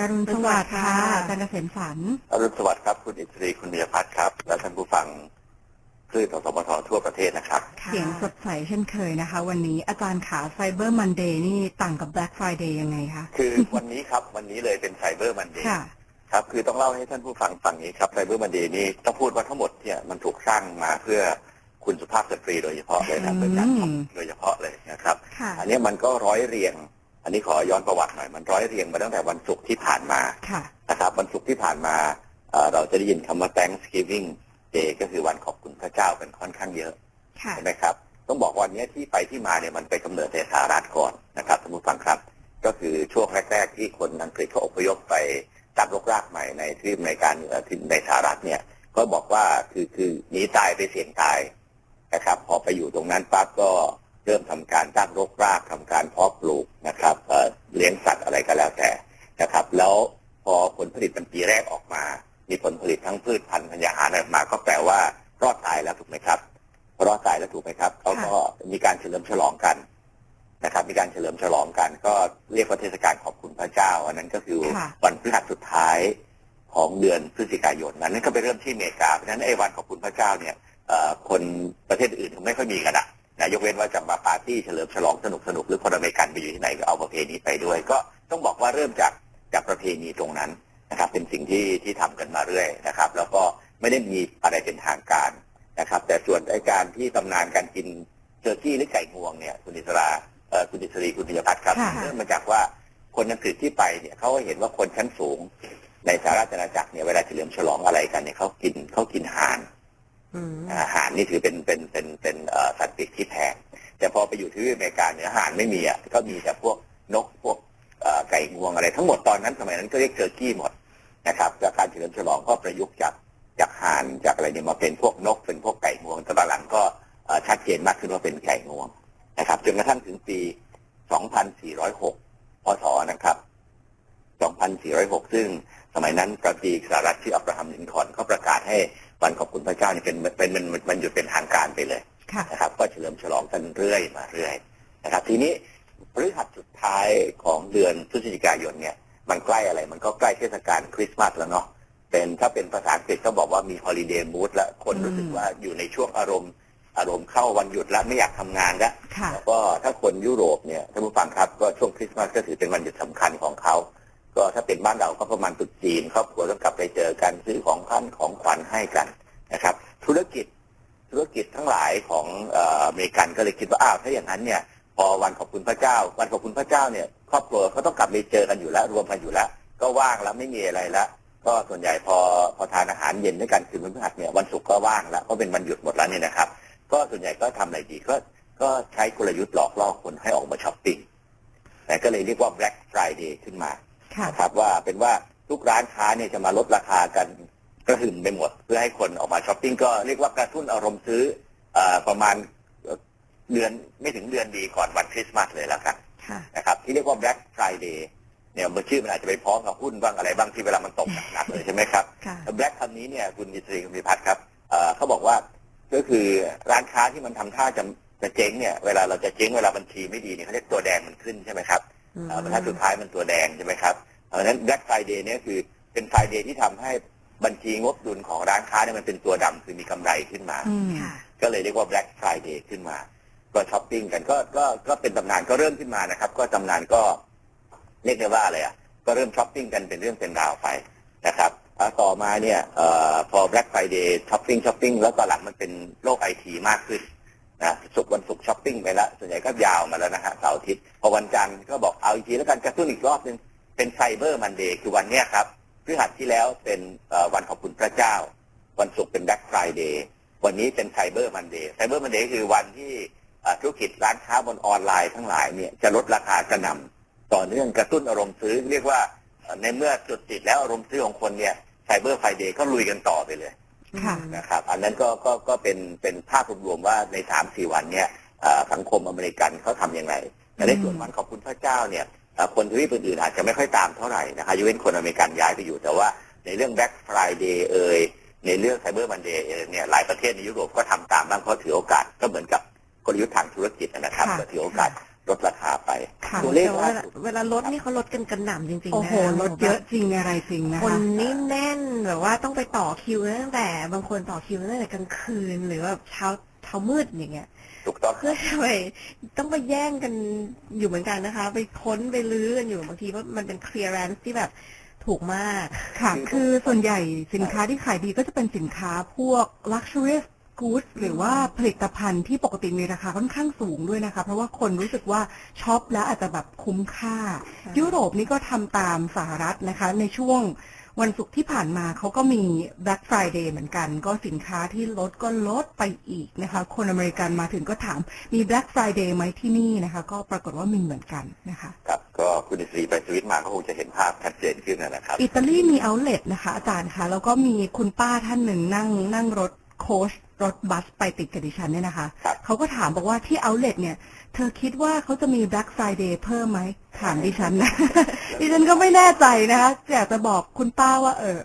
อรุณสวัสดิ์ค่ะอาจารย์เกษมสันต์อรุณสวัสดิ์ครับ คุณอิสรีคุณมียพัฒน์ครับ และท่านผู้ฟังคลื่นของสมททั่วประเทศนะครับ เสียงสดใสเช่นเคยนะคะ วันนี้อาจารย์ขาไซเบอร์มันเดย์นี่ต่างกับ Black Friday ยังไงคะ คือวันนี้ครับ วันนี้เลยเป็นไซเบอร์มันเดย์ค่ะครับ คือต้องเล่าให้ท่านผู้ฟังฟังนี้ครับไซเบอร์มันเดย์นี้ต้องพูดว่าทั้งหมดเนี่ยมันถูกสร้างมาเพื่อคุณสุภาพสตรีโดยเฉพาะเลยนะเพื่อการทำโดยเฉพาะเลยนะครับค่ะอันนี้มันก็ร้อยเรียง อันนี้ขอย้อนประวัติหน่อยมันร้อยเรียงมาตั้งแต่วันศุกร์ที่ผ่านมาค่ะนะครับวันศุกร์ที่ผ่านมาเอ่อเราจะได้ยินคำว่า Thanksgiving Day ก็คือวันขอบคุณพระเจ้ากันค่อนข้างเยอะค่ะใช่ไหมครับ ต้องบอกว่าวันนี้ที่ไปที่มาเนี่ยมันไปกำเนิดในสหรัฐก่อนนะครับท่านผู้ฟังครับ ก็คือช่วงแรก ๆ ที่คนอังกฤษเขาอพยพไปตั้งรกรากใหม่ในทวีปในการเอ่อที่ในสหรัฐเนี่ยก็บอกว่าคือคือหนีตายไปเสี่ยงตายนะครับ พอไปอยู่ตรงนั้นปั๊บก็ เริ่มทำการตั้งรกรากทำการเพาะปลูกนะครับเอ่อเลี้ยงสัตว์อะไรก็แล้วแต่นะครับ แล้วพอผลผลิตมันปีแรกออกมา มีผลผลิตทั้งพืชพันธุ์ธัญญาหารออกมา ก็แปลว่ารอดตายแล้วถูกไหมครับ รอดตายแล้วถูกไหมครับเขาก็มีการเฉลิมฉลองกันนะครับ มีการเฉลิมฉลองกัน ก็เรียกว่าเทศกาลขอบคุณพระเจ้า อันนั้นก็คือค่ะวันพฤหัสสุดท้ายของเดือนพฤศจิกายนนั้นนั่นก็ไปเริ่มที่อเมริกาเพราะฉะนั้นไอ้วันขอบคุณพระเจ้าเนี่ยเอ่อคนประเทศอื่นเขาไม่ค่อยมีกันอะ นะยกเว้นว่าจะมาปาร์ตี้เฉลิมฉลองสนุกสนุกๆหรือคนอเมริกันไปอยู่ที่ไหนก็เอาประเพณีไปด้วย ก็ต้องบอกว่าเริ่มจากจากประเพณีตรงนั้นนะครับ เป็นสิ่งที่ที่ทำกันมาเรื่อยนะครับ แล้วก็ไม่ได้มีอะไรเป็นทางการนะครับ แต่ส่วนไอการที่ตำนานการกินเจอร์กี้หรือไก่งวงเนี่ยคุณอิสราเอ่อคุณอิสรีคุณพิยพัฒน์ครับค่ะเริ่มมาจากว่าคนอังกฤษที่ไปเนี่ยเขาก็เห็นว่าคนชั้นสูง ในสหราชอาณาจักรเนี่ยเวลาเฉลิมฉลองอะไรกันเนี่ยเขากินเขากินห่าน อาหารนี่ถือเป็นเป็นเป็นเป็นสัตว์ปีกที่แพงแต่พอไปอยู่ที่อเมริกาเนี่ยอาหารไม่มีอะก็มีแต่พวกนกพวกไก่งวงอะไร ทั้งหมดตอนนั้นสมัยนั้นก็เรียกเจอร์กี้หมดนะครับจากการเฉลิมฉลองก็ประยุกต์จากจากห่านจากอะไรเนี่ยมาเป็นพวกนกเป็นพวกไก่งวงแต่ตอนหลังก็ชัดเจนมากขึ้นว่าเป็นไก่งวงนะครับจนกระทั่งถึงปี 2406 พศนะครับ 2406 ซึ่งสมัยนั้นประดีสหรัฐชื่ออับราฮัมลินคอนเขาประกาศให้ วันขอบคุณพระเจ้าเนี่ยเป็นเป็นเป็นมันหยุดเป็นทางการไปเลยค่ะนะครับ ก็เฉลิมฉลองกันเรื่อยมาเรื่อยนะครับ ทีนี้พฤหัสสุดท้ายของเดือนพฤศจิกายนเนี่ย มันใกล้อะไร มันก็ใกล้เทศกาลคริสต์มาสแล้วเนาะเป็นถ้าเป็นภาษาอังกฤษก็บอกว่ามีฮอลิเดย์มูดแล้วคนรู้สึกอืมว่าอยู่ในช่วงอารมณ์ อารมณ์เข้าวันหยุดแล้วไม่อยากทำงานแล้วค่ะแล้วก็ถ้าคนยุโรปเนี่ยท่านผู้ฟังครับก็ช่วงคริสต์มาสก็ถือเป็นวันหยุดสำคัญของเขา ก็ถ้าเป็นบ้านเราก็ประมาณตรุษจีนครอบครัวต้องกลับไปเจอกันซื้อของขวัญของขวัญให้กันนะครับ ธุรกิจธุรกิจทั้งหลายของเอออเมริกันก็เลยคิดว่าอ้าวถ้าอย่างนั้นเนี่ยพอวันขอบคุณพระเจ้า วันขอบคุณพระเจ้าเนี่ยครอบครัวเขาต้องกลับไปเจอกันอยู่แล้ว รวมกันอยู่แล้ว ก็ว่างแล้วไม่มีอะไรแล้วก็ส่วนใหญ่พอพอทานอาหารเย็นด้วยกันคืนวันพฤหัสเนี่ยวันศุกร์ก็ว่างแล้วก็เป็นวันหยุดหมดแล้วเนี่ยนะครับ ก็ส่วนใหญ่ก็ทำอะไรดีก็ก็ใช้กลยุทธ์หลอกล่อคนให้ออกมาช้อปปิ้งแต่ก็เลยเรียกว่า Black Friday ขึ้นมา นะครับว่าเป็นว่าทุกร้านค้าเนี่ยจะมาลดราคากันกระหึ่มไปหมด เพื่อให้คนออกมาช้อปปิ้งก็เรียกว่ากระตุ้นอารมณ์ซื้อเออประมาณเอ่อเดือนไม่ถึงเดือนดีก่อนวันคริสต์มาสเลยแล้วกันค่ะนะครับที่เรียกว่า Black Friday เนี่ยมันชื่อมันอาจจะไปพ้องกับหุ้นบ้างอะไรบ้างที่เวลามันตกหนักๆเลยใช่ไหมครับค่ะแบล็กคำนี้เนี่ยคุณดิตรีคุณพิพัฒน์ครับเอ่อเขาบอกว่าก็คือร้านค้าที่มันทำท่าจะจะเจ๊งเนี่ยเวลาเราจะเจ๊งเวลาบัญชีไม่ดีเนี่ยเขาเรียกตัวแดงมันขึ้นใช่ไหมครับอืมเอ่อ บรรทัดสุดท้ายมันตัวแดงใช่ไหมครับเพราะฉะนั้น Black Friday เนี่ยคือเป็น Friday ที่ทำให้บัญชีงบดุลของร้านค้าเนี่ยมันเป็นตัวดำคือมีกำไรขึ้นมาอืมก็เลยเรียกว่า Black Friday ขึ้นมา ก็ช้อปปิ้งกันก็ก็ก็เป็นตำนานก็เริ่มขึ้นมานะครับ ก็ตำนานก็เรียกได้ว่าอะไรอะก็เริ่มช้อปปิ้งกันเป็นเรื่องเป็นราวไปนะครับอ่าต่อมาเนี่ยเอ่อพอ Black Friday ช้อปปิ้งช้อปปิ้งแล้วตอนหลังมันเป็นโลกไอทีมากขึ้น นะศุกร์วันศุกร์ช้อปปิ้งไปแล้วส่วนใหญ่ก็ยาวมาแล้วนะฮะเสาร์อาทิตย์พอวันจันทร์ก็บอกเอาอีกทีแล้วกันกระตุ้นอีกรอบหนึงเป็นไซเบอร์มันเดย์คือวันเนี้ยครับพฤหัสที่แล้วเป็นวันขอบคุณพระเจ้า วันศุกร์เป็น Black Friday วันนี้เป็นไซเบอร์มันเดย์ไซเบอร์มันเดย์คือวันที่ธุรกิจร้านค้าบนออนไลน์ทั้งหลายเนี่ยจะลดราคากระหน่ำต่อเนื่องกระตุ้นอารมณ์ซื้อ เรียกว่าในเมื่อจุดติดแล้วอารมณ์ซื้อของคนเนี่ยไซเบอร์ไฟเดย์ก็ลุยกันต่อไปเลย นะครับ อันนั้นก็ก็ก็เป็นเป็นภาพรวมๆว่าในสามสี่วันเนี่ยเอ่อสังคมอเมริกันเขาทำยังไงแต่ในส่วนวันขอบคุณพระเจ้าเนี่ยเอ่อคนทวีปอื่นๆอาจจะไม่ค่อยตามเท่าไหร่นะครับยกเว้นคนอเมริกันย้ายไปอยู่แต่ว่าในเรื่อง Black Friday เอ่ยในเรื่องไซเบอร์มันเดย์เนี่ยหลายประเทศในยุโรปก็ทำตามบ้างเพราะถือโอกาสก็เหมือนกับกลยุทธ์ทางธุรกิจนะครับค่ะก็ถือโอกาส ลดราคาไปค่ะตัวเลขแต่ว่าล่าเวลาสุดเวลาลดนี่เขาลดกันกระหน่ำจริงๆนะโอ้โหรถเยอะจริงอะไรจริงนะคนคะนี่แน่นแบบว่าต้องไปต่อคิวตั้งแต่ บางคนต่อคิวตั้งแต่กลางคืน หรือแบบเช้าเช้ามืดอย่างเงี้ยถูกต้องเพื่อจะไปต้องไปแย่งกันอยู่เหมือนกันนะคะ ไปค้นไปลื้อกันอยู่บางทีว่ามันเป็นเคลียร์แรนซ์ที่แบบถูกมาก ค่ะ คือส่วนใหญ่สินค้าที่ขายดีก็จะเป็นสินค้าพวก luxury goods หรือว่าผลิตภัณฑ์ที่ปกติมีราคาค่อนข้างสูงด้วยนะคะ เพราะว่าคนรู้สึกว่าช็อปแล้วอาจจะแบบคุ้มค่าค่ะยุโรปนี่ก็ทำตามสหรัฐนะคะ ในช่วงวันศุกร์ที่ผ่านมาเขาก็มี Black Friday เหมือนกัน ก็สินค้าที่ลดก็ลดไปอีกนะคะ คนอเมริกันมาถึงก็ถามมี Black Friday ไหมที่นี่นะคะ ก็ปรากฏว่ามีเหมือนกันนะคะครับก็คุณดิศรีไปสวิตมาก็คงจะเห็นภาพชัดเจนขึ้นนะครับ อิตาลีมีเอาเล t นะคะ อาจารย์คะแล้วก็มีคุณป้าท่านหนึ่งนั่งนั่งรถโค้ช รถบัสไปติดกับดิฉันเนี่ยนะคะครับเขาก็ถามบอกว่าที่เอาเล t เนี่ย เธอคิดว่าเขาจะมี Black Friday เพิ่มไหม ถามดิฉันนะ ดิฉันก็ไม่แน่ใจนะคะอยากจะบอกคุณป้าว่า เออ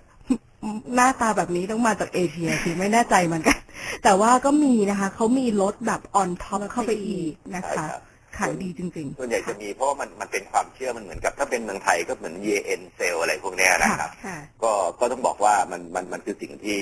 หน้าตาแบบนี้ต้องมาจากเอเชียคือไม่แน่ใจเหมือนกัน แต่ว่าก็มีนะคะ เขามีลดแบบ on top เข้าไปอีกนะใช่คะครับขายดีจริงส่วนใหญ่จะมีเพราะว่ามันมันเป็นความเชื่อมันเหมือนกับถ้าเป็นเมืองไทยก็เหมือน yen เซลอะไรพวกเนี้ยนะครับค่ะก็ก็ต้องบอกว่ามันมันมันคือสิ่งที่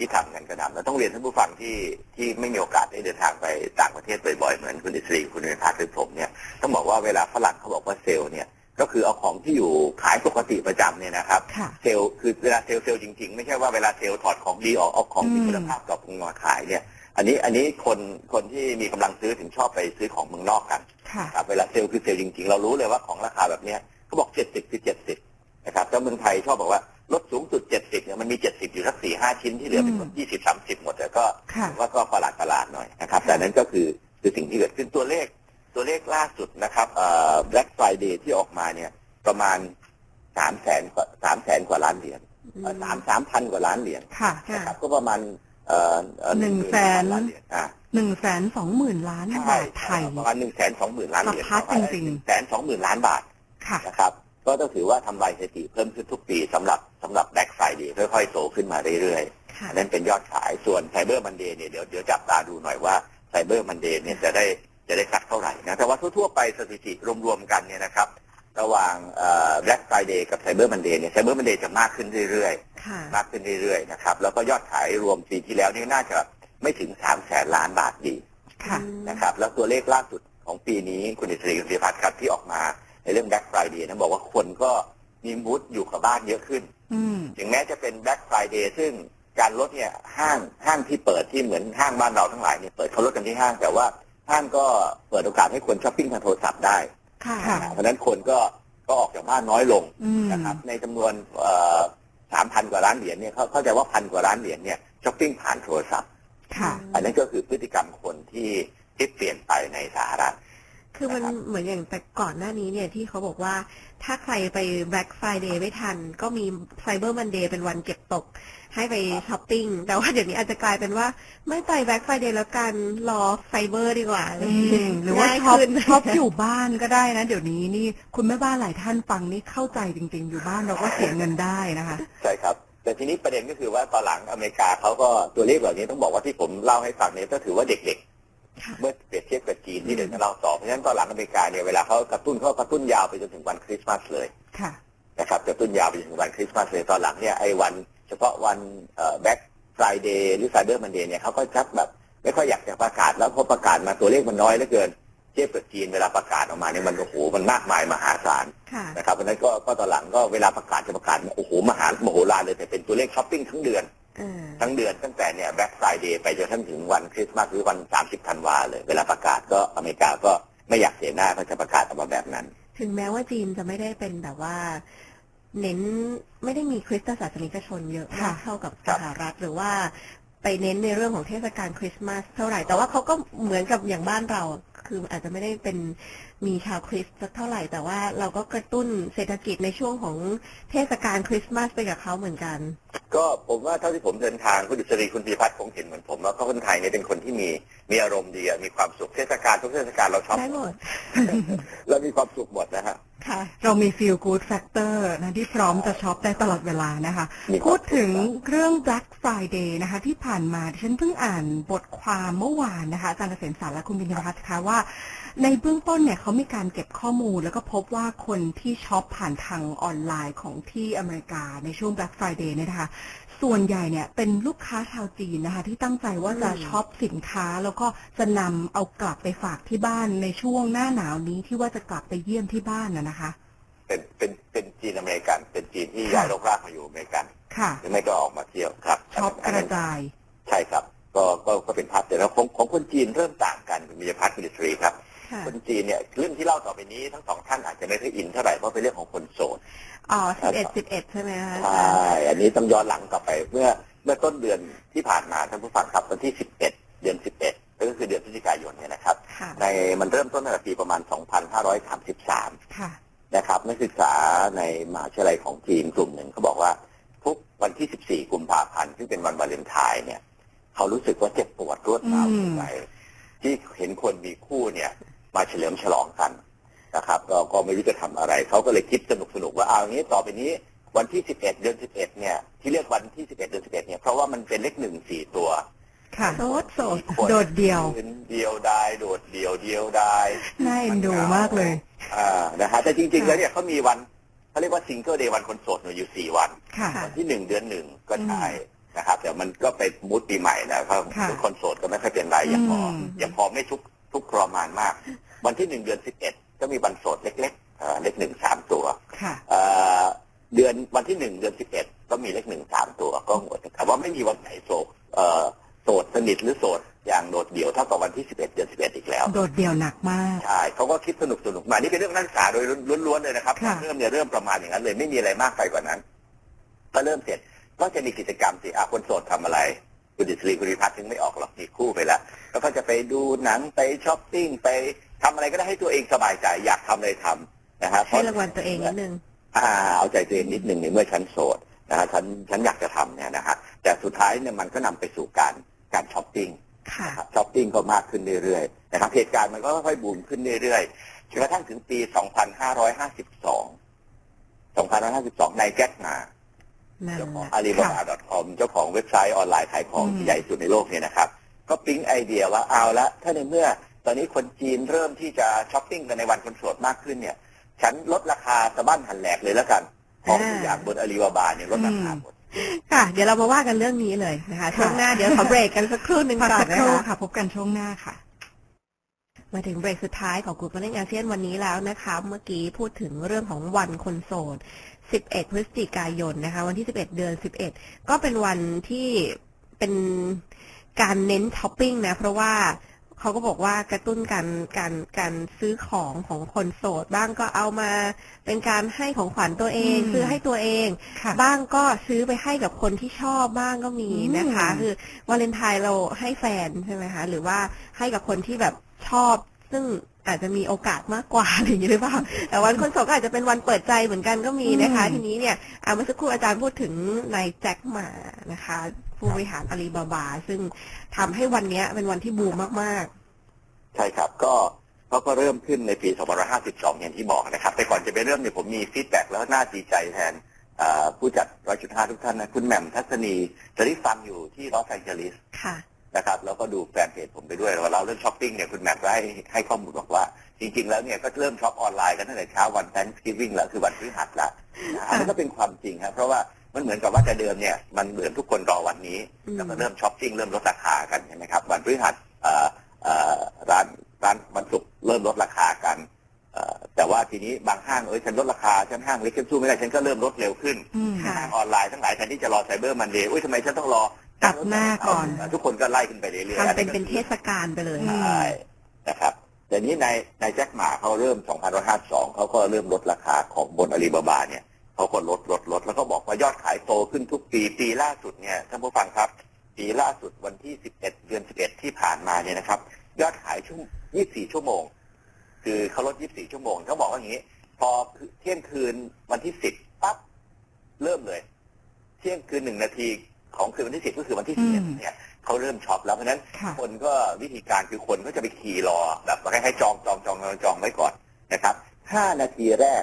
ที่ทำกันกระหน่ำแล้วต้องเรียนท่านผู้ฟังที่ที่ไม่มีโอกาสได้เดินทางไปต่างประเทศบ่อยๆเหมือนคุณดิศรีคุณเรนพัฒน์หรือผมเนี่ยต้องบอกว่าเวลาฝรั่งเขาบอกว่าเซลล์เนี่ยก็คือเอาของที่อยู่ขายปกติประจำเนี่ยนะครับค่ะเซลล์คือเวลาเซลล์เซลล์จริงๆ ไม่ใช่ว่าเวลาเซลล์ถอดของดีออกเอาของมีอืมคุณภาพกับมาขายเนี่ยอันนี้อันนี้คนคนที่มีกำลังซื้อถึงชอบไปซื้อของเมืองนอกกันๆค่ะครับเวลาเซลล์คือเซลล์จริงๆ เรารู้เลยว่าของราคาแบบเนี้ยเขาบอกเจ็ดสิบคือเจ็ดสิบนะครับแล้วเมืองไทยชอบบอกว่า ลดสูงสุดเจ็ดสิบเนี่ยมันมีเจ็ดสิบอยู่สักสี่ห้าชิ้นที่เหลือเป็นอืมยี่สิบสามสิบหมดแต่ก็ค่ะผมว่าก็ประหลาดประหลาดๆหน่อยนะครับแต่นั้นก็คือคือสิ่งที่เกิดขึ้นตัวเลขตัวเลขล่าสุดนะครับเอ่อ Black Friday ที่ออกมาเนี่ยประมาณสามแสนกว่าสามแสนกว่าล้านเหรียญเอ่อสามสามพันกว่าล้านเหรียญค่ะค่ะนะครับก็ประมาณเอ่อเอ่อหนึ่งแสนล้านเหรียญอ่าหนึ่งแสนสองหมื่นล้านใช่บาทไทยประมาณหนึ่งแสนสองหมื่นล้านเหรียญสะพัดจริงๆหนึ่งแสนสองหมื่นล้านบาทค่ะนะครับ ก็ต้องถือว่าทำลายสถิติเพิ่มขึ้นทุกปีสำหรับสำหรับแบ็กไฟดีค่อยๆโตขึ้นมาเรื่อยๆค่ะอันนั้นเป็นยอดขายส่วนไซเบอร์มันเดย์เนี่ยเดี๋ยวเดี๋ยวจับตาดูหน่อยว่าไซเบอร์มันเดย์เนี่ยจะได้จะได้สักเท่าไหร่นะแต่ว่าทั่วๆไปสถิติรวมๆกันเนี่ยนะครับระหว่างแบล็กไฟเดย์กับไซเบอร์มันเดย์เนี่ยไซเบอร์มันเดย์จะมากขึ้นเรื่อยค่ะๆมากขึ้นเรื่อยๆนะครับแล้วก็ยอดขายรวมปีที่แล้วนี่น่าจะไม่ถึงสามแสนล้านบาทดีค่ะนะครับแล้วตัวเลขล่าสุดของปีนี้คุณอิสรีคุณพิพัฒน์ครับที่ออกมาใน เรื่องแบล็กไฟเดย์นะบอกว่าคนก็มีมูดอยู่กับบ้านเยอะขึ้นอืมถึงแม้จะเป็น Black Friday ซึ่งการลดเนี่ยห้างห้างที่เปิดที่เหมือนห้างบ้านเราทั้งหลายเนี่ยเปิดเขาลดกันที่ห้าง แต่ว่าห้างก็เปิดโอกาสให้คนช้อปปิ้งทางโทรศัพท์ได้ค่ะค่ะเพราะฉะนั้นคนก็ก็ออกจากบ้านน้อยลงอืมนะครับ ในจำนวนสามพันกว่าล้านเหรียญเนี่ยเขาเข้าใจว่าพันกว่าล้านเหรียญเนี่ยช้อปปิ้งผ่านโทรศัพท์ค่ะอันนั้นก็คือพฤติกรรมคนที่ที่เปลี่ยนไปในสหรัฐ คือมันนะครับเหมือนอย่างแต่ก่อนหน้านี้เนี่ยที่เขาบอกว่าถ้าใครไป Black Friday ไม่ทัน ก็มี Cyber Monday เป็นวันเก็บตก ให้ไปช้อปปิ้ง แต่ว่าเดี๋ยวนี้อาจจะกลายเป็นว่า ไม่ไป Black Friday แล้วกันรอไซเบอร์ดีกว่าอืมหรือว่าง่ยช็อปขึ้นช็อปอยู่บ้านก็ได้นะ เดี๋ยวนี้นี่คุณแม่บ้านหลายท่านฟังนี่เข้าใจจริง ๆ อยู่บ้านเราก็เสียเงินได้นะคะ ใช่ครับแต่ทีนี้ประเด็นก็คือว่าตอนหลังอเมริกาเขาก็ตัวเลขเหล่านี้ต้องบอกว่าที่ผมเล่าให้ฟังเนี่ยก็ถือว่าเด็กค่ะๆ เมื่อเปรียบเทียบกับจีนที่เดินเราต่อเพราะฉะนั้นตอนหลังอเมริกาเนี่ยเวลาเขากระตุ้นเขากระตุ้นยาวไปจนถึงวันคริสต์มาสเลยค่ะนะครับกระตุ้นยาวไปจนถึงวันคริสต์มาสเลยตอนหลังเนี่ยไอ้วันเฉพาะวันแบ็คฟรายเดย์หรือไซเบอร์มันเดย์เนี่ยเขาก็ชักแบบ ไม่ค่อยอยากจะประกาศแล้วเพราะประกาศมาตัวเลขมันน้อยเหลือเกินเทียบกับจีนเวลาประกาศออกมาเนี่ยมันโอ้โหมันมากมายมหาศาลค่ะนะครับเพราะฉะนั้นก็ก็ตอนหลังก็เวลาประกาศจะประกาศโอ้โหมหามโหฬารเลยแต่เป็นตัวเลขช้อปปิ้งทั้งเดือนเออ ทั้งเดือนตั้งแต่เนี่ยแบ็คไฟเดย์ไปจนทั้งถึงวันคริสต์มาสหรือวัน30ธันวาเลย เวลาประกาศก็อเมริกาก็ไม่อยากเสียหน้าก็จะประกาศออกมาแบบนั้น ถึงแม้ว่าจีนจะไม่ได้เป็นแบบว่า เน้นไม่ได้มีคริสตศาสนิกชนเยอะมากค่ะเท่ากับครัสบหรัฐหรือว่าไปเน้นในเรื่องของเทศกาลคริสต์มาสเท่าไหร่ แต่ว่าเขาก็เหมือนกับอย่างบ้านเรา คืออาจจะไม่ได้เป็นมีชาวคริสต์สักเท่าไหร่ แต่ว่าเราก็กระตุ้นเศรษฐกิจในช่วงของเทศกาลคริสต์มาสไปกับเขาเหมือนกัน ก็ผมว่าเท่าที่ผมเดินทางคุณดุษฎีคุณพีพัฒน์คงเห็นเหมือนผมว่าคนไทยเนี่ยเป็นคนที่มีมีอารมณ์ดีอะมีความสุขเทศกาลทุกเทศกาลเราชอบได้หมดเรามีความสุขหมดนะฮะค่ะเรามี feel good factor นะที่พร้อมจะช็อปได้ตลอดเวลานะคะมีความพูดถึงเรื่อง Black Friday นะคะ ที่ผ่านมาดิฉันเพิ่งอ่านบทความเมื่อวานนะคะอาจารย์เกษมสารและคุณบินพัฒน์คะว่าในเบื้องต้นเนี่ยเขามีการเก็บข้อมูล แล้วก็พบว่าคนที่ช็อปผ่านทางออนไลน์ของที่อเมริกาในช่วง Black Friday เนี่ยนะคะ ส่วนใหญ่เนี่ยเป็นลูกค้าชาวจีนนะคะ ที่ตั้งใจว่าจะอืมช็อปสินค้า แล้วก็จะนำเอากลับไปฝากที่บ้านในช่วงหน้าหนาวนี้ที่ว่าจะกลับไปเยี่ยมที่บ้านนะนะคะ เป็นเป็นเป็นจีนอเมริกัน เป็นจีนที่ค่ะย้ายรกรากมาอยู่อเมริกันค่ะหรือไม่ก็ออกมาเที่ยวครับช็อปกระจายใช่ครับ ก็ก็ก็เป็นภาพแต่แล้วของของคนจีนเริ่มต่างกันคุณมีพัฒน์มินิสทรีครับค่ะคนจีนเนี่ยเรื่องที่เล่าต่อไปนี้ทั้งสองท่านอาจจะไม่ค่อยอินเท่าไหร่เพราะเป็นเรื่องของคนโสดอ๋อสิบเอ็ดสิบเอ็ดใช่ไหมคะใช่อันนี้ต้องย้อนหลังกลับไปเมื่อเมื่อต้นเดือนที่ผ่านมาท่านผู้ฟังครับวันที่11เดือน11ก็คือเดือนพฤศจิกายนเนี่ยนะครับค่ะในมันเริ่มต้นตั้งแต่ปีประมาณ 2533ค่ะนะครับนักศึกษาในมหาวิทยาลัยของจีนกลุ่มหนึ่งเขาบอกว่าทุกวันที่ 14 กุมภาพันธ์ซึ่งเป็นวันวาเลนไทน์เนี่ย เขารู้สึกว่าเจ็บปวดรวดร้าวอืมหัวใจที่เห็นคนมีคู่เนี่ย มาเฉลิมฉลองกันนะครับก็ก็ไม่รู้จะทำอะไร เขาก็เลยคิดสนุกสนุกๆว่าเอาอย่างนี้ต่อไปนี้วันที่11เดือน11เนี่ย ที่เรียกวันที่11เดือน11เนี่ยเพราะว่ามันเป็นเลขหนึ่งสี่ตัว ค่ะโสดโสดคนโดดเดี่ยวเดียวดายโดดเดี่ยวเดียวดายน่าเอ็นดูมากเลย อ่านะฮะแต่จริงๆค่ะแล้วเนี่ยเขามีวันเขาเรียกว่าซิงเกิลเดย์วันคนโสดอยู่สี่วันค่ะวันที่หนึ่งเดือนหนึ่งก็ใช่อื นะครับแต่มันก็ไปมูดปีใหม่นะครับค่ะทุกคนโสดก็ไม่ค่อยเป็นไรยังพออมยังพอไม่ทุกทุกข์ทรมานมาก วันที่หนึ่งเดือนสิบเอ็ดก็มีวันโสดเล็กๆเอ่อเลขหนึ่งสามตัวค่ะ เอ่อเดือนวันที่หนึ่งเดือนสิบเอ็ดก็มีเลขหนึ่งสามตัวก็หมดแต่ว่าไม่มีวันไหนโสดเอ่อโสดสนิทหรือโสดอย่างโดดเดี่ยวเท่ากับวันที่สิบเอ็ดเดือนสิบเอ็ดอีกแล้ว โดดเดี่ยวหนักมาก ใช่เขาก็คิดสนุกสนุกมา นี่เป็นเรื่องนักศึกษาโดยล้วนๆเลยนะครับค่ะ เริ่มเนี่ยเริ่มประมาณอย่างนั้นเลยไม่มีอะไรมากไปกว่านั้น ก็เริ่มเสร็จ ก็จะมีกิจกรรมสิอะคนโสดทำอะไร คุณดิศรีคุณริพัฒน์ถึงไม่ออกหรอกมีคู่ไปแล้วแล้วก็จะไปดูหนังไปช้อปปิ้งไปทำอะไรก็ได้ให้ตัวเองสบายใจ อยากทำอะไรทำนะฮะให้รางวัลตัวเองนิดนึงอ่าเอาใจตัวเองนิดหนึ่งในเมื่อฉันโสดนะฮะฉันฉันอยากจะทำเนี่ยนะฮะแต่สุดท้ายเนี่ยมันก็นำไปสู่การการช้อปปิ้งค่ะนะครับช้อปปิ้งก็มากขึ้นเรื่อยๆนะครับเหตุการณ์มันก็ค่อยๆบูมขึ้นเรื่อยๆจนกระทั่งถึงปี 2552 2552ในแจ็คหมานั่น เจ้าของแหละ alibaba.com เจ้าของเว็บไซต์ออนไลน์ขายของอืมที่ใหญ่สุดในโลกเนี่ยนะครับ ก็ปิ๊งไอเดียว่าเอาละถ้าในเมื่อตอนนี้คนจีนเริ่มที่จะช้อปปิ้งกันในวันคนโสดมากขึ้นเนี่ย ฉันลดราคาสะบั้นหันแหลกเลยแล้วกันของทุกอย่างบนอาลีบาบาเนี่ยลดราคาหมดค่ะ เดี๋ยวเรามาว่ากันเรื่องนี้เลยนะคะช่วงหน้าเดี๋ยวขอเบรกกันสักครู่หนึ่งพักก่อสันกนะครู่คะค่ะ พบกันช่วงหน้าค่ะ มาถึงเบรกสุดท้ายของกลุ่มเล่นอาเซียนวันนี้แล้วนะคะ เมื่อกี้พูดถึงเรื่องของวันคนโสด 11 พฤศจิกายนนะคะ วันที่ 11 เดือน 11 ก็เป็นวันที่เป็นการเน้นช้อปปิ้งนะ เพราะว่าเขาก็บอกว่ากระตุ้นการการการซื้อของของคนโสด บ้างก็เอามาเป็นการให้ของขวัญตัวเองอืมซื้อให้ตัวเองค่ะบ้างก็ซื้อไปให้กับคนที่ชอบบ้างก็มีนะคะอืมคือวาเลนไทน์เราให้แฟนใช่ไหมคะ หรือว่าให้กับคนที่แบบชอบซึ่งอาจจะมีโอกาสมากกว่าอะไรอย่างนี้หรือเปล่า แต่วันคนโสดก็อาจจะเป็นวันเปิดใจเหมือนกันก็มีนะคะอืมทีนี้เนี่ยอ่าเมื่อสักครู่อาจารย์พูดถึงนายแจ็คหมานะคะ ผู้บริหารอาลีบาบา ซึ่งทำให้วันเนี้ยเป็นวันที่บูมมากใช่ครับก็ก็ก็เริ่มขึ้นในปี 2552 อย่างที่บอกนะครับ แต่ก่อนจะไปเริ่มเนี่ยผมมีฟีดแบ็กแล้วน่าดีใจแทนอ่าผู้จัด100.5ทุกท่านนะ คุณแหม่มทัศนีจะได้ฟังอยู่ที่ลอสแองเจลิสๆค่ะ นะครับแล้วก็ดูแฟนเพจผมไปด้วยว่าเราเรื่องช้อปปิ้งเนี่ยคุณแหม่มก็ให้ให้ข้อมูลบอกว่า จริง ๆ แล้วเนี่ยก็เริ่มช็อปออนไลน์กันตั้งแต่เช้าวัน Thanksgiving แล้วคือวันพฤหัสละนะอันนี้ก็เป็นความจริงครับเพราะว่ามันเหมือนกับว่าแต่เดิมเนี่ยมันเหมือนทุกคนรอวันนี้อืมแล้วก็เริ่มช้อปปิ้งเริ่มลดราคากันใช่ไหมครับวันพฤหัสเอ่อเอ่อร้านร้านวันศุกร์เริ่มลดราคากันเอ่อแต่ว่าทีนี้บางห้างเอ้ยฉันลดราคาฉันห้างเล็กฉันสู้ไม่ได้ฉันก็เริ่มลดเร็วขึ้นอืมค่ะห้างออนไลน์ทั้งหลายแทนที่จะรอไซเบอร์มันเดย์อุ้ยทำไมฉันต้องรอ ตัดหน้าก่อน ทุกคนก็ไล่ขึ้นไปเรื่อยๆทำเป็นเป็นเทศกาลไปเลยอืมใช่นะครับแต่นี้ในในแจ็คหมาเขาเริ่ม 2552 เขาก็เริ่มลดราคาของบนอาลีบาบาเนี่ยเขาก็ลดลดลดแล้วก็บอกว่ายอดขายโตขึ้นทุกปีปีล่าสุดเนี่ยท่านผู้ฟังครับ ปีล่าสุดวันที่ 11 เดือน 11 ที่ผ่านมาเนี่ยนะครับ ยอดขายช่วง 24 ชั่วโมง คือเขาลด 24 ชั่วโมงเขาบอกว่าอย่างนี้ พอเที่ยงคืนวันที่ 10ปั๊บเริ่มเลย เที่ยงคืนหนึ่งนาที ของคืนวันที่10ก็คือวันที่อืม11เนี่ยเขาเริ่มช็อปแล้วเพราะฉะนั้นค่ะคนก็วิธีการคือคนก็จะไปขี่รอแบบคล้ายๆจองจองจองจองจองไว้ก่อนนะครับ5นาทีแรก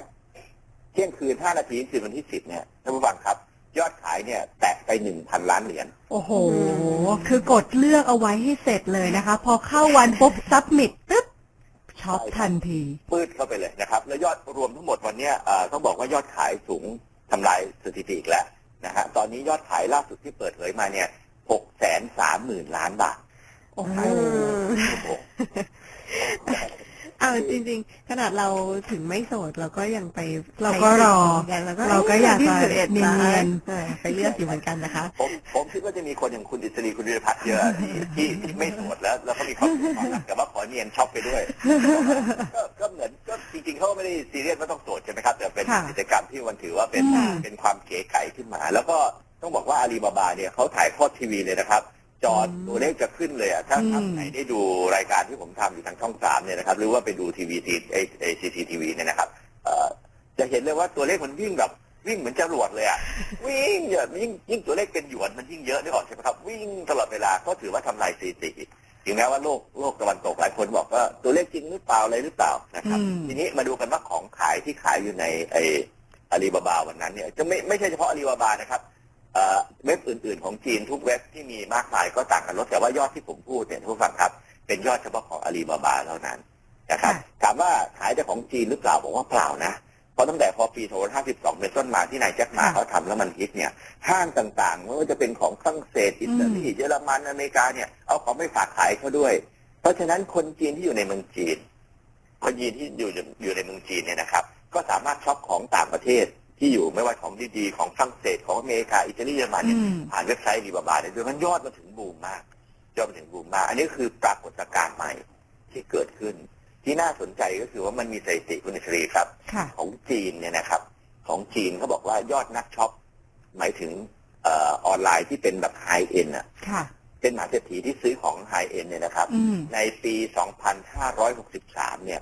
เที่ยงคืน5นาทีคืนวันที่10เนี่ยท่านผู้ฟังครับ ยอดขายเนี่ย แตะไป1,000ล้านเหรียญโอ้โหอืมคือกดเลือกเอาไว้ให้เสร็จเลยนะคะ พอเข้าวันปุ๊บซับมิดปึ๊บช็ท็อปทันทีปืดเข้าไปเลยนะครับ แล้วยอดรวมทั้งหมดวันเนี้ยเอ่อต้องบอกว่ายอดขายสูงทำลายสถิติอีกแล้ว นะฮะตอนนี้ยอดขายล่าสุดที่เปิดเผยมาเนี่ยหกแสนสามหมื่นล้านบาทโอ้โหโอ้โห เอาจริง ๆ ขนาดเราถึงไม่โสดเราก็ยังไปเราก็รอใช้สิทธิ์กันแล้วก็เราก็อยากจะที่11เนียนๆเออไปเลือกอยู่เหมือนกันนะคะ ผมผมคิดว่าจะมีคนอย่างคุณอิสรีคุณวิรพัฒน์เยอะที่ที่ที่ไม่โสดแล้ว แล้วก็มีความสุขมากแต่ว่าขอเนียนช็อปไปด้วย ก็ก็เหมือนก็จริงๆเขาก็ไม่ได้ซีเรียสว่าต้องโสดใช่ไหมครับแต่เป็นค่ะกิจกรรมที่มันถือว่าเป็นอืมเป็นความเก๋ไก๋ขึ้นมา แล้วก็ต้องบอกว่าอาลีบาบาเนี่ยเขาถ่ายทอดทีวีเลยนะครับ จออืมตัวเลขจะขึ้นเลยอะถ้าอืมท่านไหนได้ดูรายการที่ผมทำอยู่ทางช่องสามเนี่ยนะครับหรือว่าไปดูทีวีทีไอไอซีทีทีวีเนี่ยนะครับเอ่อจะเห็นเลยว่าตัวเลขมันวิ่งแบบวิ่งเหมือนจรวดเลยอะวิ่งเยอะยิ่งยิ่งตัวเลขเป็นหยวนมันยิ่งเยอะนึกออกใช่ไหมครับ วิ่งตลอดเวลาก็ถือว่าทำลายสถิติถึงแม้ว่าโลกโลกตะวันตกหลายคนบอกว่าตัวเลขจริงหรือเปล่าอะไรหรือเปล่านะครับอืมทีนี้มาดูกันว่าของขายที่ขายอยู่ในไออาลีบาบาวันนั้นเนี่ยจะไม่ไม่ใช่เฉพาะอาลีบาบานะครับ เอ่อเว็บอื่น ๆ ของจีนทุกเว็บที่มีมากมายก็ต่างกันลดแต่ว่ายอดที่ผมพูดเนี่ยทุกท่านครับ เป็นยอดเฉพาะของอาลีบาบาเท่านั้นนะครับค่ะถามว่าขายแต่ของจีนหรือเปล่าผมว่าเปล่านะเพราะตั้งแต่พอปี2552เป็นต้นมาที่นายแจ็คหมาค่ะเขาทำแล้วมันฮิตเนี่ยห้างต่างๆไม่ว่าจะเป็นของฝรั่งเศสอิตาลีอืมเยอรมันอเมริกาเนี่ยเอาของไปฝากขายเขาด้วย เพราะฉะนั้นคนจีนที่อยู่ในเมืองจีน คนจีนที่อยู่อยู่ในเมืองจีนเนี่ยนะครับ ก็สามารถช็อปของต่างประเทศ ที่อยู่ไม่ว่าของดีๆของฝรั่งเศสของอเมริกาอิตาลีเยอรมันเนี่ยอืมผ่านเว็บไซต์ดีบาบาเนี่ยด้วยมันยอดมาถึงบูมมากยอดมาถึงบูมมาก อันนี้คือปรากฏการณ์ใหม่ที่เกิดขึ้น ที่น่าสนใจก็คือว่ามันมีสถิติคุณอิสรีครับค่ะของจีนเนี่ยนะครับ ของจีนเขาบอกว่ายอดนักช็อปหมายถึงเออออนไลน์ที่เป็นแบบไฮเอ็นอะค่ะเป็นมหาเศรษฐีที่ซื้อของไฮเอ็นเนี่ยนะครับอืมในปี 2563 เนี่ย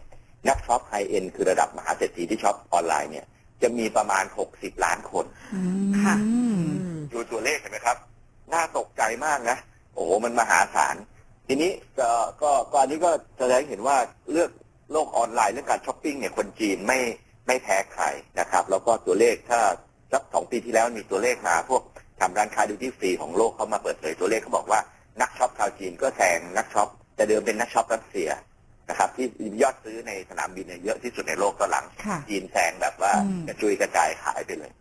นักช็อปไฮเอ็นคือระดับมหาเศรษฐีที่ช็อปออนไลน์เนี่ย จะมีประมาณ 60 ล้านคนอืมค่ะอืมอืมดูตัวเลขเห็นไหมครับ น่าตกใจมากนะ โอ้โห มันมหาศาล ทีนี้ก็ก็ก็อันนี้ก็แสดงให้เห็นว่าเลือกโลกออนไลน์เรื่องการช้อปปิ้งเนี่ยคนจีนไม่ไม่แพ้ใครนะครับ แล้วก็ตัวเลขถ้าสักสองปีที่แล้วมีตัวเลขมา พวกทำร้านค้าดิวตี้ฟรีของโลกเขามาเปิดเผยตัวเลขเขาบอกว่านักช็อปชาวจีนก็แซงนักช็อปแต่เดิมเป็นนักช็อปรัสเซีย นะครับ ที่ยอดซื้อในสนามบินเนี่ยเยอะที่สุดในโลกตอนหลังค่ะจีนแซงแบบว่าอืม กระจุยกระจายขายไปเลย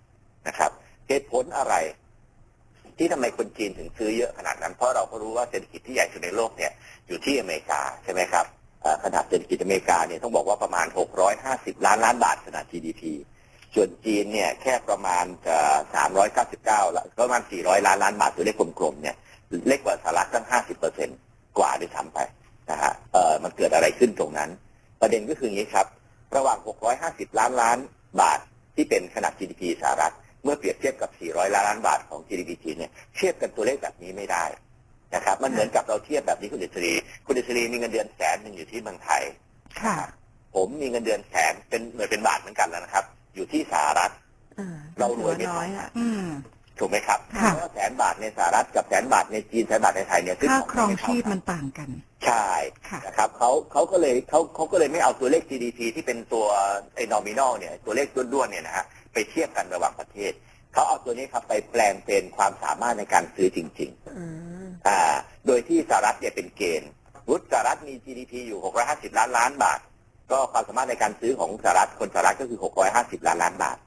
นะครับเหตุผลอะไร ที่ทำไมคนจีนถึงซื้อเยอะขนาดนั้น เพราะเราก็รู้ว่าเศรษฐกิจที่ใหญ่สุดในโลกเนี่ย อยู่ที่อเมริกาใช่ไหมครับเอ่อขนาดเศรษฐกิจอเมริกาเนี่ยต้องบอกว่าประมาณ 650 ล้านล้านบาทขนาด GDP ส่วนจีนเนี่ยแค่ประมาณเอ่อ399ละประมาณ 400 ล้านล้านบาทตัวเลขกลมๆเนี่ยเล็กกว่าสหรัฐตั้ง 50เปอร์เซ็นกว่าด้วยซ้ำไป นะฮะเอ่อมันเกิดอะไรขึ้นตรงนั้น ประเด็นก็คืออย่างนี้ครับ ระหว่าง 650 ล้านล้านบาทที่เป็นขนาด GDP สหรัฐ เมื่อเปรียบเทียบกับ 400 ล้านล้านบาทของ GDP จีนเนี่ยเทียบกันตัวเลขแบบนี้ไม่ได้นะครับมันเหมือนกับเราเทียบแบบนี้คุณเดชรีคุณเดชรีมีเงินเดือนแสนหนึ่งอยู่ที่เมืองไทยค่ะผมมีเงินเดือนแสนเป็นเหมือนเป็นบาทเหมือนกันแล้วนะครับ อยู่ที่สหรัฐอ่าเรารวยไม่ถือพอน้อยอะอืม ถูกไหมครับค่ะเพราะว่าแสนบาทในสหรัฐกับแสนบาทในจีนแสนบาทในไทยเนี่ยซื้ค่าขครองไม่เท่าชีพกันมันต่างกัน ใช่ค่ะนะครับเขาเขาก็เลยเขาเขาก็เลยไม่เอาตัวเลข GDP ที่เป็นตัวไอ้ nominal เนี่ยตัวเลขด้วนๆเนี่ยนะฮะไปเทียบกันระหว่างประเทศเขาเอาตัวนี้ครับไปแปลงเป็นความสามารถในการซื้อจริงๆอืมอ่าโดยที่สหรัฐเนี่ยเป็นเกณฑ์รุษสหรัฐมี GDP อยู่ 650 ล้านล้านบาท ก็ความสามารถในการซื้อของสหรัฐคนสหรัฐก็คือ 650 ล้านล้านบาท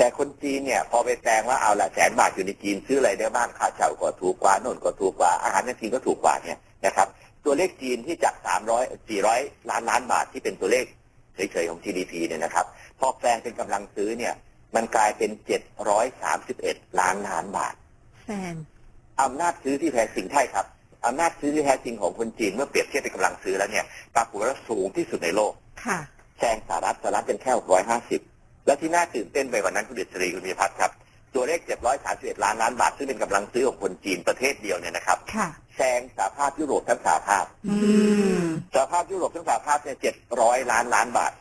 แต่คนจีนเนี่ยพอไปแปลงว่าเอาละแสนบาทอยู่ในจีนซื้ออะไรได้บ้างค่าเช่าก็ถูกกว่าโน่นก็ถูกกว่าอาหารในจีนก็ถูกกว่าเนี่ยนะครับ ตัวเลขจีนที่จาก 300 400 ล้านล้านบาทที่เป็นตัวเลขเฉยๆของ GDP เนี่ยนะครับ พอแปลงเป็นกำลังซื้อเนี่ย มันกลายเป็น 731 ล้านล้านบาทแซงอำนาจซื้อที่แท้จริงใช่ครับอำนาจซื้อที่แท้จริงของคนจีนเมื่อเปรียบเทียบเป็นกำลังซื้อแล้วเนี่ยปรากฏว่าสูงที่สุดในโลกค่ะแซงสหรัฐสหรัฐเป็นแค่650 และที่น่าตื่นเต้นไปกว่านั้นคุณเดชรีคุณมีพัฒน์ครับ ตัวเลข 731 ล้านล้านบาท ซึ่งเป็นกำลังซื้อของคนจีนประเทศเดียวเนี่ยนะครับค่ะแซงสหภาพยุโรปทั้งสหภาพอืมสหภาพยุโรปทั้งสหภาพเนี่ย700 ล้านล้านบาท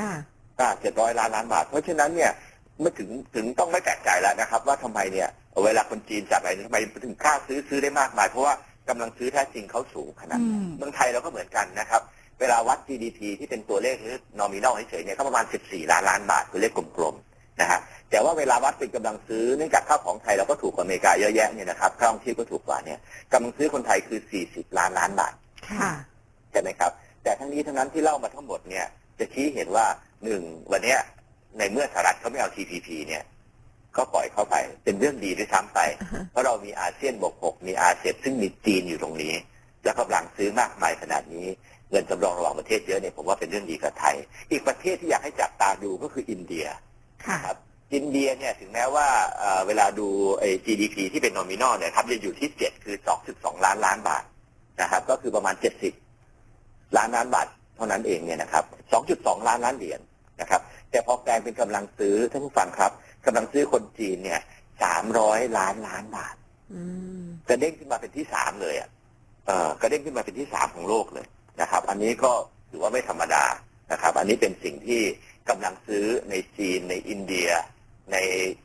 ค่ะอ่า700 ล้านล้านบาท เพราะฉะนั้นเนี่ยเมื่อถึงถึงต้องไม่แปลกใจแล้วนะครับ ว่าทำไมเนี่ย เวลาคนจีนจัดอะไรเนี่ยทำไมถึงกล้าซื้อซื้อได้มากมาย เพราะว่ากำลังซื้อแท้จริงเขาสูงขนาดอืนั้นมเมืองไทยเราก็เหมือนกันนะครับ เวลาวัด GDP ที่เป็นตัวเลขหรือ nominal เฉยๆเนี่ยก็ประมาณ 14 ล้านล้านบาทตัวเลขกลมๆนะฮะแต่ว่าเวลาวัดเป็นกำลังซื้อเนื่องจากข้าวของไทยเราก็ถูกกว่าอเมริกาเยอะแยะเนี่ยนะครับค่าของชีพก็ถูกกว่าเนี่ยกำลังซื้อคนไทยคือ 40 ล้านล้านบาทค่ะใช่ไหมครับ แต่ทั้งนี้ทั้งนั้นที่เล่ามาทั้งหมดเนี่ยจะชี้เห็นว่าหนึ่งวันเนี้ยในเมื่อสหรัฐเขาไม่เอา TPP เนี่ยก็ปล่อยเข้าไป เป็นเรื่องดีด้วยซ้ำไป เพราะเรามีอาเซียนบวกหกมีอาเซียนซึ่งมีจีนอยู่ตรงนี้ และกำลังซื้อมากมายขนาดนี้ เงินสำรองระหว่างประเทศเยอะเนี่ยผมว่าเป็นเรื่องดีกับไทย อีกประเทศที่อยากให้จับตาดูก็คืออินเดียค่ะครับอินเดียเนี่ยถึงแม้ว่าเอ่อเวลาดูไอ้ GDP ที่เป็น nominal เนี่ยครับจะอยู่ที่7คือ2.2ล้านล้านบาทนะครับก็คือประมาณ70ล้านล้านบาทเท่านั้นเองเนี่ยนะครับ2.2ล้านล้านเหรียญนะครับแต่พอแปลงเป็นกำลังซื้อท่านผู้ฟังครับกำลังซื้อคนจีนเนี่ย300ล้านล้านบาทอืมกระเด้งขึ้นมาเป็นที่สามเลยอะเออกระเด้งขึ้นมาเป็นที่สามของโลกเลย นะครับ อันนี้ก็ถือว่าไม่ธรรมดานะครับ อันนี้เป็นสิ่งที่กำลังซื้อในจีนในอินเดีย ใน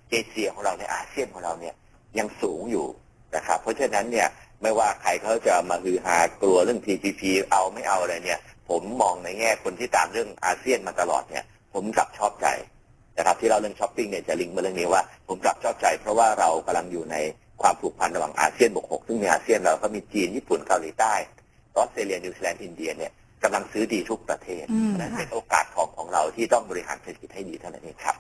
เอเชียของเราในอาเซียนของเราเนี่ยยังสูงอยู่นะครับ เพราะฉะนั้นเนี่ยไม่ว่าใครเขาจะมาฮือฮากลัวเรื่อง TPP เอาไม่เอาอะไรเนี่ย ผมมองในแง่คนที่ตามเรื่องอาเซียนมาตลอดเนี่ย ผมกลับชอบใจนะครับที่เราเรื่องช้อปปิ้งเนี่ยจะลิงก์มาเรื่องนี้ว่าผมกลับชอบใจเพราะว่าเรากำลังอยู่ในความผูกพันระหว่างอาเซียนบวกหกซึ่งในอาเซียนเราก็มีจีนญี่ปุ่นเกาหลีใต้ ออสเตรเลียนิวซีแลนด์อินเดียเนี่ย กำลังซื้อดีทุกประเทศอืมเพราะฉะนั้นเป็นโอกาสของของเราที่ต้องบริหารเศรษฐกิจให้ดีเท่านั้นเองครับ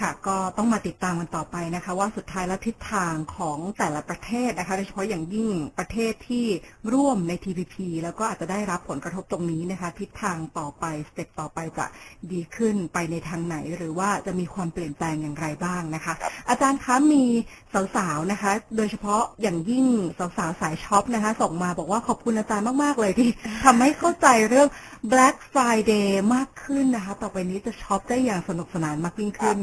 ค่ะ ก็ต้องมาติดตามกันต่อไปนะคะ ว่าสุดท้ายแล้วทิศทางของแต่ละประเทศนะคะโดยเฉพาะอย่างยิ่งประเทศที่ร่วมใน TPP แล้วก็อาจจะได้รับผลกระทบตรงนี้นะคะ ทิศทางต่อไปสเต็ปต่อไปจะดีขึ้นไปในทางไหน หรือว่าจะมีความเปลี่ยนแปลงอย่างไรบ้างนะคะครับอาจารย์คะมีสาวๆนะคะ โดยเฉพาะอย่างยิ่งสาวๆสายช็อปนะคะ ส่งมาบอกว่าขอบคุณอาจารย์มากๆเลยที่ทำให้เข้าใจเรื่อง Black Friday มากขึ้นนะคะ ต่อไปนี้จะช็อปได้อย่างสนุกสนานมากยิ่งขึ้น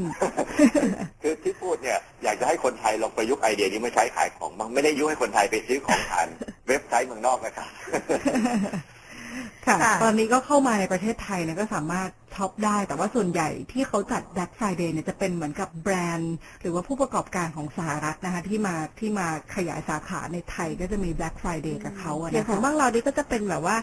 คือที่พูดเนี่ยอยากจะให้คนไทยลองประยุกต์ไอเดียนี้มาใช้ขายของบ้างไม่ได้ยุให้คนไทยไปซื้อของผ่านเว็บไซต์เมืองนอกนะครับค่ะค่ะตอนนี้ก็เข้ามาในประเทศไทยเนี่ยก็สามารถช็อปได้ แต่ว่าส่วนใหญ่ที่เขาจัด Black Friday เนี่ยจะเป็นเหมือนกับแบรนด์ หรือว่าผู้ประกอบการของสหรัฐนะคะ ที่มาที่มาขยายสาขาในไทยก็จะมี Black Friday กับเขาอะอย่างนะของคะบ้านเรานี่ก็จะเป็นแบบว่า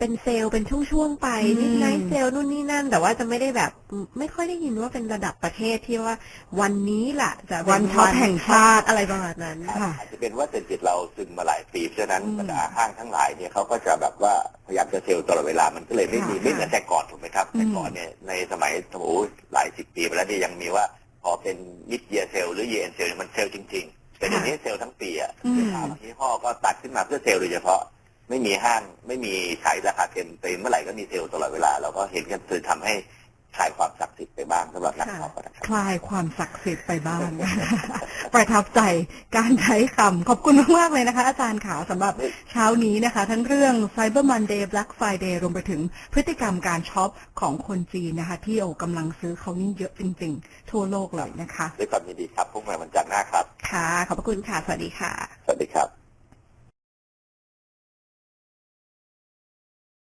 เป็นเซลล์เป็นช่วงๆไปอืมนิดไนท์เซลล์นู่นนี่นั่น แต่ว่าจะไม่ได้แบบไม่ค่อยได้ยินว่าเป็นระดับประเทศที่ว่าวันนี้แหละจะเป็วันช็อปแห่งชาติอะไรประมาณนั้นค่ะอาจจะเป็นว่าเศรษฐกิจเราซึมมาหลายปีเพราะฉะนั้นอืมบรรดาห้างทั้งหลายเนี่ยเขาก็จะแบบว่าพยายามจะเซลล์ตลอดเวลามันก็เลยไม่มีค่ะไม่เหมือนแต่ก่อนถูกไหมครับอืมแต่ก่อนเนี่ยในสมัยโอ้โหหลายสิบปีไปแล้วเนี่ยยังมีว่าพอเป็นมิดเยียเซลหรือเยนเซลมันเซลจริง ๆ แต่เดี๋ยวนี้เซลทั้งปีอะอืมบางยี่ห้อก็ตัดขึ้นมาเพื่อเซลล์โดยเฉพาะ ไม่มีห้างไม่มีขายราคาเต็มเต็มเมื่อไหร่ก็มีเซลล์ตลอดเวลาเราก็เห็นกันคือทำให้คลายความศักดิ์สิทธิ์ไปบ้างสำหรับนักช็อปนะครับคลายความศักดิ์สิทธิ์ไปบ้างประทับใจการใช้คำขอบคุณมากๆเลยนะคะ อาจารย์ขาวสำหรับเช้านี้นะคะ ทั้งเรื่อง Cyber Monday Black Friday รวมไปถึงพฤติกรรมการช็อปของคนจีนนะคะ ที่โอกำลังซื้อเขานี่เยอะจริง ๆ ทั่วโลกเลยนะคะด้วยความยินดีครับพวกเราวันจันทร์หน้าครับ ค่ะ ขอบพระคุณค่ะ สวัสดีค่ะ สวัสดีครับ